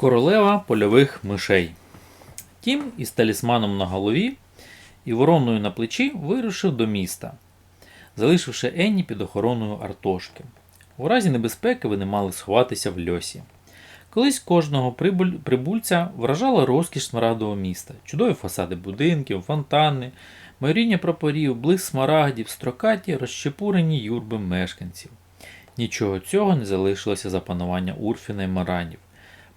Королева польових мишей. Тім із талісманом на голові і вороною на плечі вирушив до міста, залишивши Енні під охороною Артошки. У разі небезпеки вони мали сховатися в льосі. Колись кожного прибульця вражала розкіш смарагдового міста, чудові фасади будинків, фонтани, майоріння прапорів, блиск смарагдів, строкаті, розщепурені юрби мешканців. Нічого цього не залишилося за панування Урфіна і Маранів.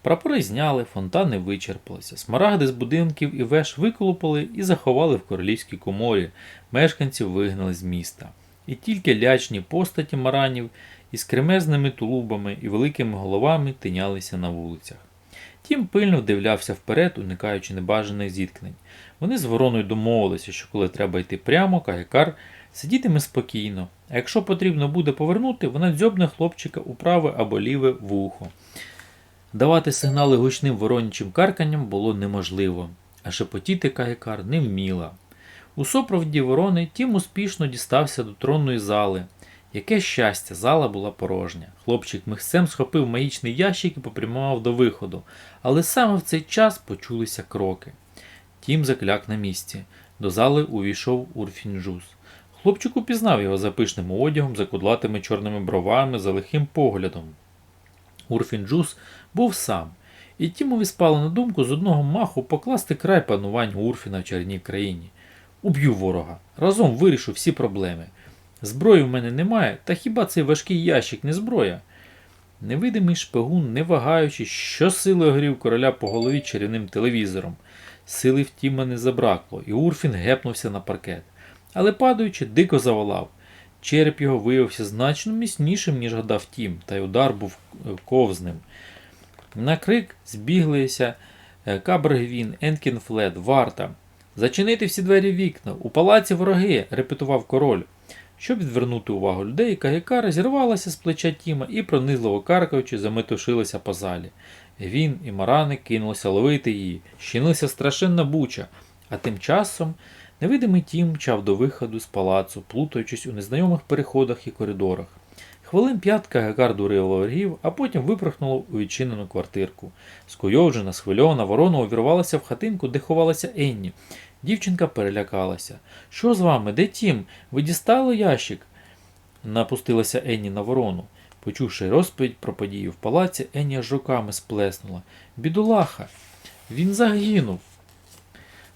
Прапори зняли, фонтани вичерпалися, смарагди з будинків і веж виколупали і заховали в королівській коморі, мешканців вигнали з міста. І тільки лячні постаті маранів із кремезними тулубами і великими головами тинялися на вулицях. Тім пильно вдивлявся вперед, уникаючи небажаних зіткнень. Вони з вороною домовилися, що коли треба йти прямо, Кагекар сидітиме спокійно, а якщо потрібно буде повернути, вона дзьобне хлопчика у праве або ліве вухо. Давати сигнали гучним воронячим карканням було неможливо, а шепотіти Кагекар не вміла. У супроводі ворони Тім успішно дістався до тронної зали. Яке щастя, зала була порожня. Хлопчик михцем схопив магічний ящик і попрямував до виходу, але саме в цей час почулися кроки. Тім закляк на місці. До зали увійшов Урфінджус. Хлопчик упізнав його за пишним одягом, за кудлатими чорними бровами, за лихим поглядом. Урфінджус був сам, і Тімові спало на думку з одного маху покласти край пануванню Урфіна в чарній країні. Уб'ю ворога, разом вирішу всі проблеми. Зброї в мене немає, та хіба цей важкий ящик не зброя? Невидимий шпигун, не вагаючи, щосили огрів короля по голові чарівним телевізором. Сили в Тіма не забракло, і Урфін гепнувся на паркет. Але падаючи, дико заволав. Череп його виявився значно міцнішим, ніж гадав Тім, та й удар був е, ковзним. На крик збіглися е, Кабргвін, Енкін Флет, Варта. Зачинити всі двері вікна, у палаці вороги, репетував король. Щоб відвернути увагу людей, Кагекара зірвалася з плеча Тіма і, пронизливо каркаючи, заметушилася по залі. Він і Марани кинулися ловити її, щинилася страшенна буча, а тим часом невидимий Тім мчав до виходу з палацу, плутаючись у незнайомих переходах і коридорах. Хвилин п'ять Кагекар дурила ворогів, а потім випорхнула у відчинену квартирку. Скойовджена, схвильована ворона увірвалася в хатинку, де ховалася Енні. Дівчинка перелякалася. Що з вами? Де Тім? Ви дістали ящик? Напустилася Енні на ворону. Почувши розповідь про події в палаці, Енні аж руками сплеснула. Бідолаха, він загинув.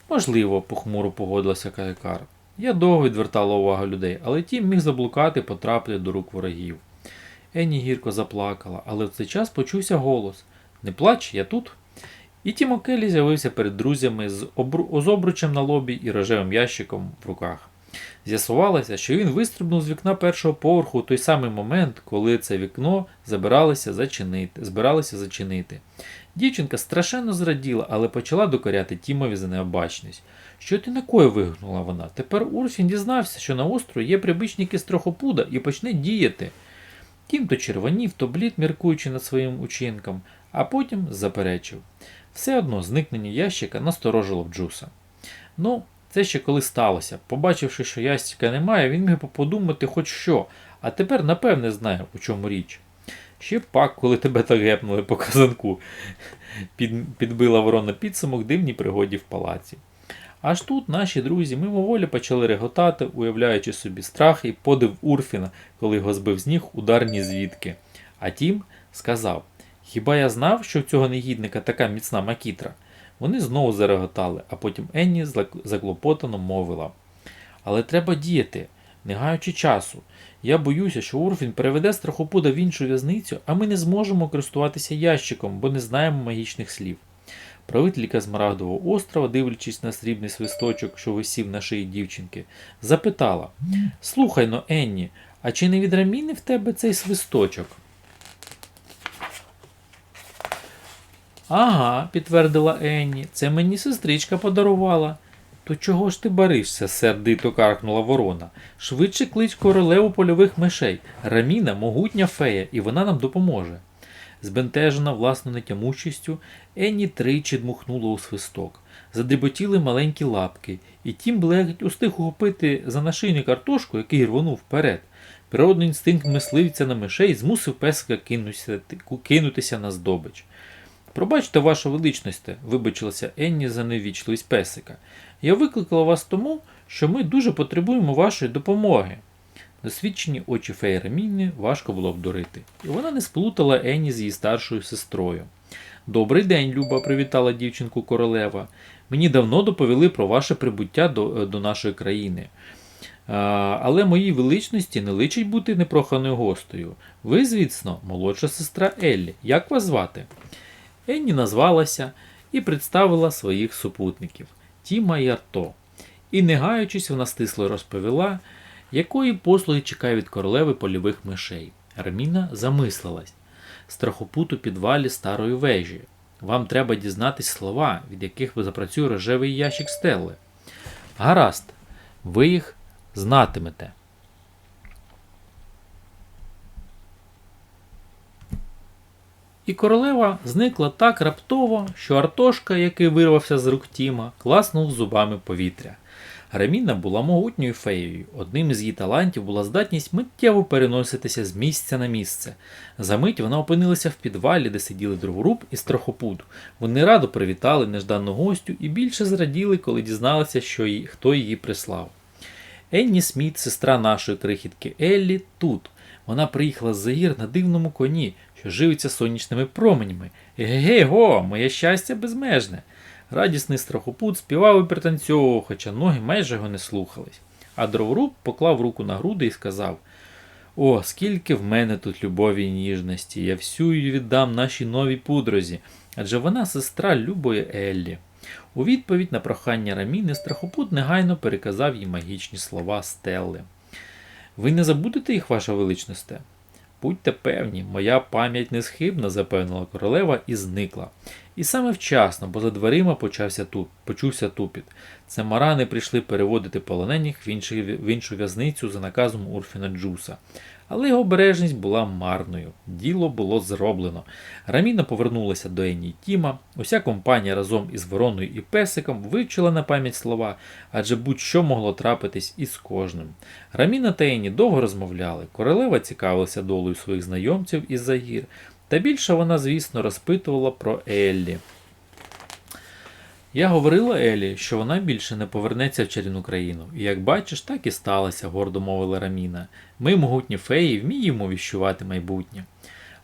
Можливо, похмуро погодилася Каякар. Я довго відвертала увагу людей, але Тім міг заблукати, потрапити до рук ворогів. Енні гірко заплакала, але в цей час почувся голос Не плач, я тут. І Тім Келлі з'явився перед друзями з обручем на лобі і рожевим ящиком в руках. З'ясувалося, що він вистрибнув з вікна першого поверху у той самий момент, коли це вікно забиралися зачинити, збиралися зачинити. Дівчинка страшенно зраділа, але почала докоряти Тімові за необачність. Що ти накою? вигукнула вона. Тепер Урфін дізнався, що на острові є прибічники страхопуда і почне діяти. Тім то червонів, то блід, міркуючи над своїм учинком, а потім заперечив. Все одно зникнення ящика насторожило в Джуса. Ну, це ще коли сталося. Побачивши, що ящика немає, він міг подумати хоч що, а тепер напевне знає, у чому річ. Ще пак, коли тебе так гепнули по казанку, під, підбила ворона підсумок дивній пригоді в палаці. Аж тут наші друзі мимоволі почали реготати, уявляючи собі страх і подив Урфіна, коли його збив з ніг удар ні звідки. А тім сказав: Хіба я знав, що в цього негідника така міцна макітра? Вони знову зареготали, а потім Енні заклопотано мовила. Але треба діяти, не гаючи часу. Я боюся, що Урфін переведе страхопуда в іншу в'язницю, а ми не зможемо користуватися ящиком, бо не знаємо магічних слів. Правителька Змарагдового острова, дивлячись на срібний свисточок, що висів на шиї дівчинки, запитала: Слухай но, Енні, а чи не від Раміни в тебе цей свисточок? Ага, підтвердила Енні, це мені сестричка подарувала. То чого ж ти баришся? сердито каркнула ворона. Швидше клич королеву польових мишей. Раміна могутня фея, і вона нам допоможе. Збентежена власною нетямучістю, Енні тричі дмухнула у свисток. Задріботіли маленькі лапки, і тім легить устиг ухопити за нашийник картошку, який рвонув вперед. Природний інстинкт мисливця на мишей змусив песика кинутися на здобич. Пробачте, ваша величність, вибачилася Енні за невічливість песика. Я викликала вас тому, що ми дуже потребуємо вашої допомоги. Досвідчені очі феї важко було обдурити, і вона не сплутала Енні з її старшою сестрою. Добрий день, Люба, привітала дівчинку королева. Мені давно доповіли про ваше прибуття до, до нашої країни. Але моїй величності не личить бути непроханою гостею. Ви, звісно, молодша сестра Еллі. Як вас звати? Енні назвалася і представила своїх супутників Тіма і Арто. І, не гаючись, вона стисло розповіла, якої послуги чекає від королеви польових мишей. Арміна замислилась. Страхопут у підвалі старої вежі. Вам треба дізнатись слова, від яких запрацює рожевий ящик стелли. Гаразд, ви їх знатимете. І королева зникла так раптово, що Артошка, який вирвався з рук Тіма, класнув зубами повітря. Реміна була могутньою феєю. Одним із її талантів була здатність миттєво переноситися з місця на місце. Замить вона опинилася в підвалі, де сиділи дроворуб і страхопуд. Вони радо привітали неждану гостю і більше зраділи, коли дізналися, що її, хто її прислав. Енні Сміт, сестра нашої крихітки Еллі, тут. Вона приїхала з Заїр на дивному коні, що живиться сонячними променями. Ге-го, моє щастя безмежне. Радісний страхопут співав і пританцьовував, хоча ноги майже його не слухались. А дроворуб поклав руку на груди і сказав: О, скільки в мене тут любові і ніжності, я всю її віддам нашій новій пудрозі, адже вона сестра любої Еллі. У відповідь на прохання Раміни страхопут негайно переказав їй магічні слова Стелли. Ви не забудете їх, ваша величність? Будьте певні, моя пам'ять не схибна, запевнила королева і зникла. І саме вчасно, бо за дверима почався туп, почувся тупіт. Це марани прийшли переводити полонених в іншу в'язницю за наказом Урфіна Джуса. Але його обережність була марною. Діло було зроблено. Раміна повернулася до Енні Тіма. Уся компанія разом із вороною і песиком вивчила на пам'ять слова, адже будь-що могло трапитись із кожним. Раміна та Енні довго розмовляли. Королева цікавилася долею своїх знайомців із Загір. Та більше вона, звісно, розпитувала про Еллі. Я говорила Елі, що вона більше не повернеться в чарівну країну, і як бачиш, так і сталося, гордо мовила Раміна. Ми, могутні феї, вміємо віщувати майбутнє.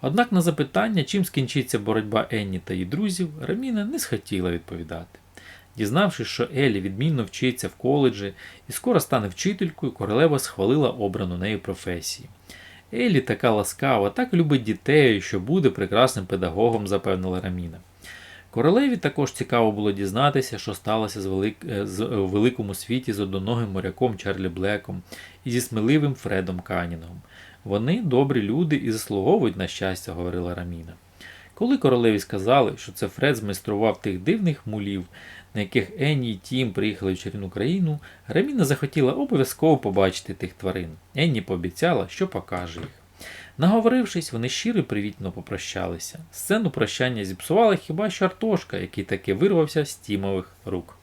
Однак на запитання, чим скінчиться боротьба Енні та її друзів, Раміна не схотіла відповідати. Дізнавшись, що Елі відмінно вчиться в коледжі і скоро стане вчителькою, королева схвалила обрану нею професії. Елі така ласкава, так любить дітей, що буде прекрасним педагогом, запевнила Раміна. Королеві також цікаво було дізнатися, що сталося з велик... з... у великому світі з одноногим моряком Чарлі Блеком і зі сміливим Фредом Канінгом. Вони добрі люди і заслуговують на щастя, говорила Раміна. Коли королеві сказали, що це Фред змайстрував тих дивних мулів, на яких Енні і Тім приїхали в чарівну країну, Раміна захотіла обов'язково побачити тих тварин. Енні пообіцяла, що покаже їх. Наговорившись, вони щиро і привітно попрощалися. Сцену прощання зіпсувала хіба що Артошка, який таки вирвався з Тімових рук.